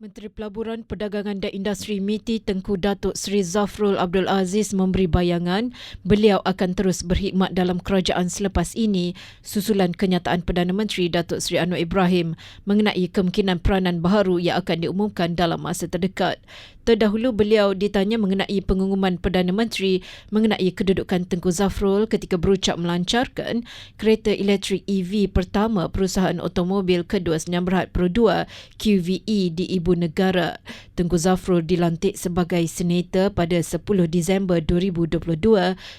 Menteri Pelaburan Perdagangan dan Industri MITI Tengku Datuk Seri Zafrul Abdul Aziz memberi bayangan beliau akan terus berkhidmat dalam kerajaan selepas ini susulan kenyataan Perdana Menteri Datuk Seri Anwar Ibrahim mengenai kemungkinan peranan baharu yang akan diumumkan dalam masa terdekat. Terdahulu beliau ditanya mengenai pengumuman Perdana Menteri mengenai kedudukan Tengku Zafrul ketika berucap melancarkan kereta elektrik EV pertama perusahaan automobil kedua Senyam Berhad Pro 2 QVE di Ibu Negara. Tengku Zafrul dilantik sebagai senator pada 10 Disember 2022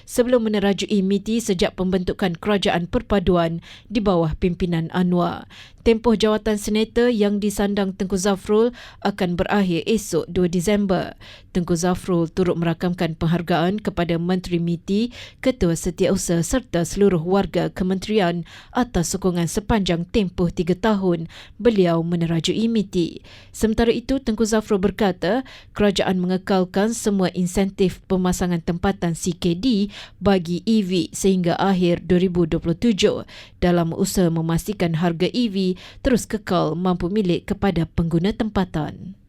sebelum menerajui MITI sejak pembentukan Kerajaan Perpaduan di bawah pimpinan Anwar. Tempoh jawatan senator yang disandang Tengku Zafrul akan berakhir esok 2 Disember. Tengku Zafrul turut merakamkan penghargaan kepada Menteri MITI, Ketua Setiausaha serta seluruh warga kementerian atas sokongan sepanjang tempoh tiga tahun beliau menerajui MITI. Sementara itu, Tengku Zafrul berkata kerajaan mengekalkan semua insentif pemasangan tempatan CKD bagi EV sehingga akhir 2027 dalam usaha memastikan harga EV terus kekal mampu milik kepada pengguna tempatan.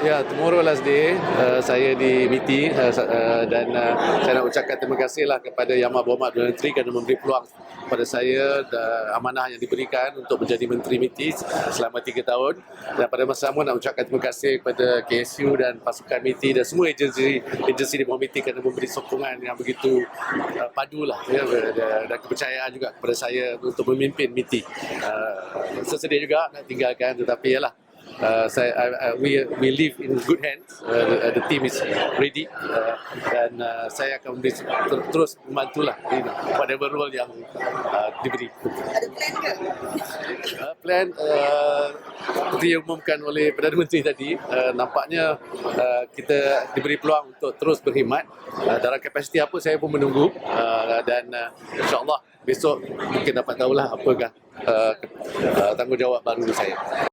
Ya, tomorrow last day uh, saya di MITI uh, uh, dan uh, saya nak ucapkan terima kasihlah kepada Amat Berhormat Perdana Menteri kerana memberi peluang kepada saya dan amanah yang diberikan untuk menjadi Menteri MITI selama tiga tahun dan pada masa sama nak ucapkan terima kasih kepada KSU dan pasukan MITI dan semua agensi agensi di bawah MITI kerana memberi sokongan yang begitu uh, padu lah ya, dan, kepercayaan juga kepada saya untuk memimpin MITI. Uh, sesedia juga nak tinggalkan tetapi ialah uh, saya, I, I, we we live in good hands. Uh, the, the team is ready uh, dan uh, saya akan ter, terus membantulah in whatever role yang uh, diberi. Ada plan ke? Uh, plan uh, seperti yang umumkan oleh Perdana Menteri tadi, uh, nampaknya uh, kita diberi peluang untuk terus berkhidmat uh, dalam kapasiti apa saya pun menunggu uh, dan uh, insyaAllah besok mungkin dapat tahulah apakah uh, uh, tanggungjawab baru saya.